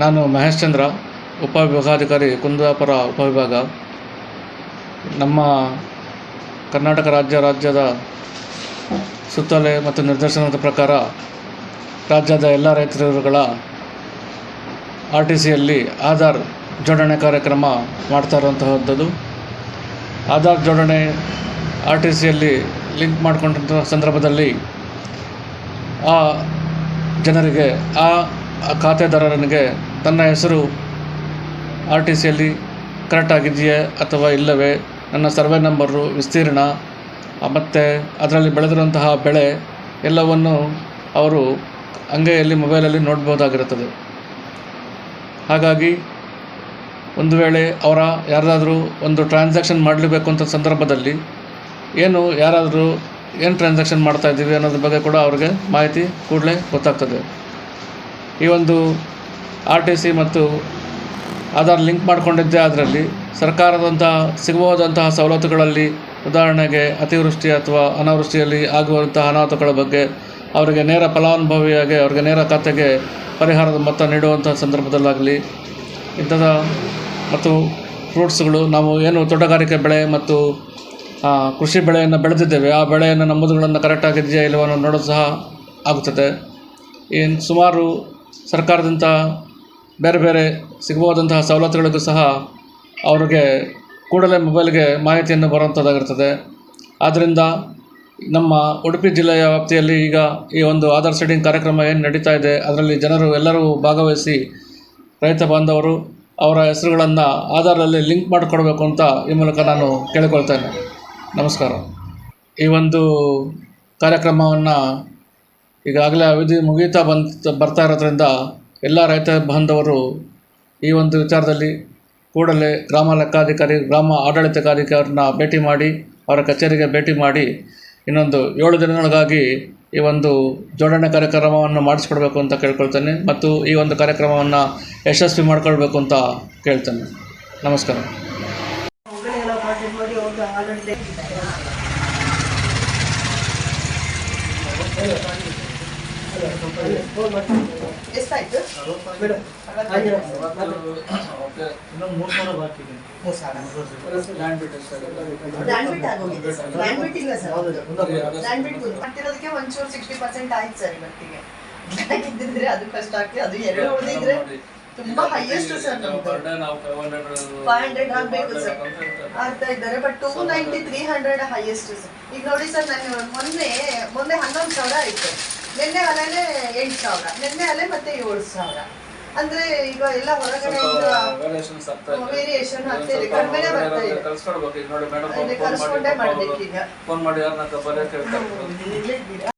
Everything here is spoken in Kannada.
ನಾನು ಮಹೇಶ್ ಚಂದ್ರ, ಉಪವಿಭಾಗಾಧಿಕಾರಿ, ಕುಂದಾಪುರ ಉಪವಿಭಾಗ. ನಮ್ಮ ಕರ್ನಾಟಕ ರಾಜ್ಯ ರಾಜ್ಯದ ಸುತ್ತೋಲೆ ಮತ್ತು ನಿರ್ದೇಶನದ ಪ್ರಕಾರ ರಾಜ್ಯದ ಎಲ್ಲ ರೈತರುಗಳ ಆರ್ ಟಿ ಸಿಯಲ್ಲಿ ಆಧಾರ್ ಜೋಡಣೆ ಕಾರ್ಯಕ್ರಮ ಮಾಡ್ತಾ ಇರುವಂತಹದ್ದು. ಆಧಾರ್ ಜೋಡಣೆ ಆರ್ ಟಿ ಸಿಯಲ್ಲಿ ಲಿಂಕ್ ಮಾಡಿಕೊಂಡಂಥ ಸಂದರ್ಭದಲ್ಲಿ ಆ ಜನರಿಗೆ, ಆ ಖಾತೆದಾರರಿಗೆ ತನ್ನ ಹೆಸರು ಆರ್ ಟಿ ಸಿಯಲ್ಲಿ ಕರೆಕ್ಟ್ ಆಗಿದೆಯೇ ಅಥವಾ ಇಲ್ಲವೇ? ನನ್ನ ಸರ್ವೆ ನಂಬರು ವಿಸ್ತೀರ್ಣ. ಮತ್ತು ಅದರಲ್ಲಿ ಬೆಳೆದಿರುವಂತಹ ಬೆಳೆ ಎಲ್ಲವನ್ನು ಅವರು ಅಂಗೈಯಲ್ಲಿ ಮೊಬೈಲಲ್ಲಿ ನೋಡ್ಬೋದಾಗಿರುತ್ತದೆ. ಹಾಗಾಗಿ ಒಂದು ವೇಳೆ ಅವರ ಯಾರದಾದರೂ ಒಂದು ಟ್ರಾನ್ಸಾಕ್ಷನ್ ಮಾಡಲೇಬೇಕು ಅಂತ ಸಂದರ್ಭದಲ್ಲಿ ಏನು ಯಾರಾದರೂ ಏನು ಟ್ರಾನ್ಸಾಕ್ಷನ್ ಮಾಡ್ತಾ ಇದ್ದೀವಿ ಅನ್ನೋದ್ರ ಬಗ್ಗೆ ಕೂಡ ಅವ್ರಿಗೆ ಮಾಹಿತಿ ಕೂಡಲೇ ಗೊತ್ತಾಗ್ತದೆ. ಈ ಒಂದು ಆರ್ ಟಿ ಸಿ ಮತ್ತು ಆಧಾರ್ ಲಿಂಕ್ ಮಾಡಿಕೊಂಡಿದ್ದೆ ಅದರಲ್ಲಿ ಸರ್ಕಾರದಂತಹ ಸಿಗಬಹುದಂತಹ ಸವಲತ್ತುಗಳಲ್ಲಿ ಉದಾಹರಣೆಗೆ ಅತಿವೃಷ್ಟಿ ಅಥವಾ ಅನಾವೃಷ್ಟಿಯಲ್ಲಿ ಆಗುವಂತಹ ಅನಾಹುತಗಳ ಬಗ್ಗೆ ಅವರಿಗೆ ನೇರ ಫಲಾನುಭವಿಯಾಗಿ ಅವರಿಗೆ ನೇರ ಖಾತೆಗೆ ಪರಿಹಾರದ ಮೊತ್ತ ನೀಡುವಂಥ ಸಂದರ್ಭದಲ್ಲಾಗಲಿ ಇಂಥದ ಮತ್ತು ಫ್ರೂಟ್ಸ್ಗಳು ನಾವು ಏನು ತೋಟಗಾರಿಕೆ ಬೆಳೆ ಮತ್ತು ಕೃಷಿ ಬೆಳೆಯನ್ನು ಬೆಳೆದಿದ್ದೇವೆ, ಆ ಬೆಳೆಯನ್ನು ನಮ್ಮದುಗಳನ್ನು ಕರೆಕ್ಟಾಗಿದೆಯಾ ಇಲ್ಲವೋ ನೋಡೋದು ಸಹ ಆಗುತ್ತದೆ. ಏನು ಸುಮಾರು ಸರ್ಕಾರದಿಂದ ಬೇರೆ ಬೇರೆ ಸಿಗಬಹುದಂತಹ ಸವಲತ್ತುಗಳಿಗೂ ಸಹ ಅವ್ರಿಗೆ ಕೂಡಲೇ ಮೊಬೈಲ್ಗೆ ಮಾಹಿತಿಯನ್ನು ಬರುವಂಥದ್ದಾಗಿರ್ತದೆ ಆದ್ದರಿಂದ ನಮ್ಮ ಉಡುಪಿ ಜಿಲ್ಲೆಯ ವ್ಯಾಪ್ತಿಯಲ್ಲಿ ಈಗ ಈ ಒಂದು ಆಧಾರ್ ಸೆಡಿಂಗ್ ಕಾರ್ಯಕ್ರಮ ಏನು ನಡೀತಾ ಇದೆ, ಅದರಲ್ಲಿ ಜನರು ಎಲ್ಲರೂ ಭಾಗವಹಿಸಿ ರೈತ ಬಾಂಧವರು ಅವರ ಹೆಸರುಗಳನ್ನು ಆಧಾರಲ್ಲಿ ಲಿಂಕ್ ಮಾಡಿಕೊಡ್ಬೇಕು ಅಂತ ಈ ಮೂಲಕ ನಾನು ಕೇಳಿಕೊಳ್ತೇನೆ. ನಮಸ್ಕಾರ. ಈ ಒಂದು ಕಾರ್ಯಕ್ರಮವನ್ನು ಈಗಾಗಲೇ ಅವಧಿ ಮುಗೀತಾ ಬಂತ ಬರ್ತಾ ಇರೋದ್ರಿಂದ ಎಲ್ಲ ರೈತ ಬಾಂಧವರು ಈ ಒಂದು ವಿಚಾರದಲ್ಲಿ ಕೂಡಲೇ ಗ್ರಾಮ ಲೆಕ್ಕಾಧಿಕಾರಿ, ಗ್ರಾಮ ಆಡಳಿತಾಧಿಕಾರಿಯವ್ರನ್ನ ಭೇಟಿ ಮಾಡಿ, ಅವರ ಕಚೇರಿಗೆ ಭೇಟಿ ಮಾಡಿ ಇನ್ನೊಂದು ಏಳು ದಿನಗಳಿಗಾಗಿ ಈ ಒಂದು ಜೋಡಣೆ ಕಾರ್ಯಕ್ರಮವನ್ನು ಮಾಡಿಸ್ಕೊಡ್ಬೇಕು ಅಂತ ಕೇಳ್ಕೊಳ್ತೇನೆ ಮತ್ತು ಈ ಒಂದು ಕಾರ್ಯಕ್ರಮವನ್ನು ಯಶಸ್ವಿ ಮಾಡ್ಕೊಳ್ಬೇಕು ಅಂತ ಕೇಳ್ತೇನೆ. ನಮಸ್ಕಾರ. ಒಗ್ಗರಣೆಲ್ಲ ಮಾಡಿ ಮಾಡಿ ಅವ್ರದ್ದು ಆಲ್ರೆಡಿ ಎಷ್ಟಾಯ್ತು ಮೇಡಮ್ ಮೂರು ಸಾವಿರ. ಲ್ಯಾಂಡ್ ಬಿಟ್ ಆಗೋಗಿದೆ ಸರ್. ಲ್ಯಾಂಡ್ ಬಿಟ್ ಇಲ್ಲ ಸರ್. ಲ್ಯಾಂಡ್ ಬಿಟ್ ಮಾಡ್ತಿರೋದಕ್ಕೆ ಒಂಚೂರು ಸಿಕ್ಸ್ಟಿ ಪರ್ಸೆಂಟ್ ಆಯ್ತು ಸರ್ ಇವತ್ತಿಗೆ. ಲ್ಯಾಂಡ್ ಇದ್ದಿದ್ರೆ ಅದು ಕಷ್ಟ ಆಗ್ತದೆ. ಅದು ಎರಡು ಉಳಿದಿದ್ರೆ ತುಂಬಾ ಹೈಯೆಸ್ಟ್ ಸರ್ ಫೈವ್ ಹಂಡ್ರೆಡ್ ಆಗಬೇಕು ಸರ್. ಆಗ್ತಾ ಇದ್ದಾರೆ but two ninety three hundred highest sir. ಈಗ ನೋಡಿ ಸರ್ ನಾನು ಮೊನ್ನೆ ಮೊನ್ನೆ ಹನ್ನೊಂದು ಸಾವಿರ ಆಯ್ತು. ನಿನ್ನೆ ಅಲೆನೇ ಎಂಟು ಸಾವಿರ. ನಿನ್ನೆ ಅಲೆ ಮತ್ತೆ ಏಳು ಸಾವಿರ. ಅಂದ್ರೆ ಈಗ ಎಲ್ಲ ಹೊರಗಡೆ ವೇರಿಯೇಷನ್ ಕಡಿಮೆನೆ ಬರ್ತಾ ಇದೆ. ಕಳ್ಸ್ಕೊಡ್ಬೇಕು. ನೋಡಿ ಕಳ್ಸ್ಕೊಂಡೇ ಮಾಡ್ಬೇಕು ಈಗ ಫೋನ್ ಮಾಡಿ ಯಾರನ್ನ ಬರೋಕೆ ಹೇಳ್ತಾರೆ